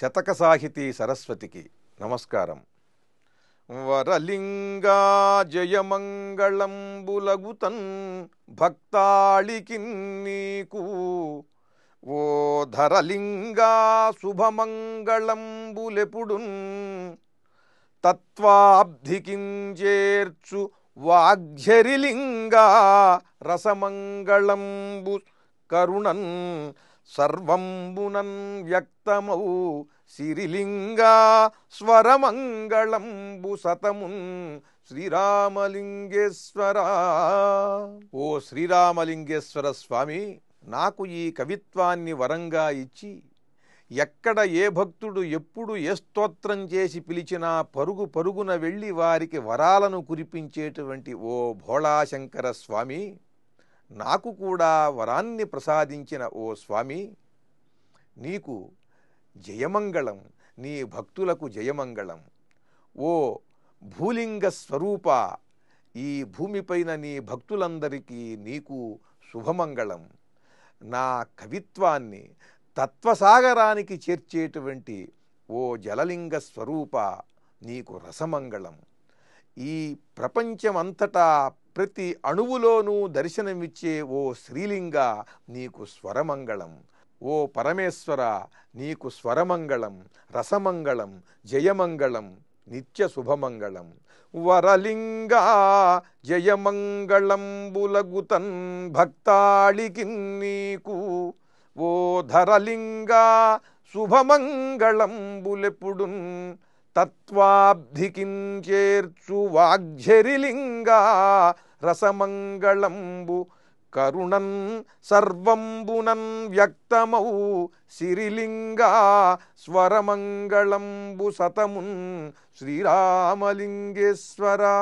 శతక సాహితీ సరస్వతికి నమస్కారం. వరలింగా జయమంగళంబులగుతన్ భక్తాళికి నీకు ఓ ధరలింగా శుభమంగళంబులెపుడున్ తత్వాబ్ధికించేర్చు వాగ్ఝరిలింగా రసమంగళంబు కరుణన్ సర్వంబునన్ వ్యక్తమౌ సిరిలింగా స్వరమంగళంబు సతమున్ శ్రీరామలింగేశ్వర. ఓ శ్రీరామలింగేశ్వర స్వామి నాకు ఈ కవిత్వాన్ని వరంగా ఇచ్చి ఎక్కడ ఏ భక్తుడు ఎప్పుడు ఏ స్తోత్రం చేసి పిలిచినా పరుగు పరుగున వెళ్ళి వారికి వరాలను కురిపించేటువంటి ఓ భోళాశంకర స్వామి నాకు కూడా వరాన్ని ప్రసాదించిన ఓ స్వామి నీకు జయమంగళం నీ భక్తులకు జయమంగళం. ఓ భూలింగ స్వరూప ఈ భూమిపైన నీ భక్తులందరికీ నీకు శుభమంగళం. నా కవిత్వాన్ని తత్వసాగరానికి చేర్చేటువంటి ఓ జలలింగ స్వరూప నీకు రసమంగళం. ఈ ప్రపంచమంతటా ప్రతి అణువులోనూ దర్శనమిచ్చే ఓ శ్రీలింగ నీకు స్వరమంగళం. ఓ పరమేశ్వర నీకు స్వరమంగళం. రసమంగళం జయమంగళం నిత్య శుభమంగళం. వరలింగా జయమంగళంబులగుతన్ భక్తాళికి నీకు. ఓ ధరలింగా శుభమంగళంబులెప్పుడున్ తత్వాబ్ధికించేర్చు వాగ్ఝరిలింగా రసమంగళంబు కరుణం సర్వంబునం వ్యక్తమౌ సిరిలింగా స్వరమంగళంబు సతమున్ శ్రీరామలింగేశ్వరా.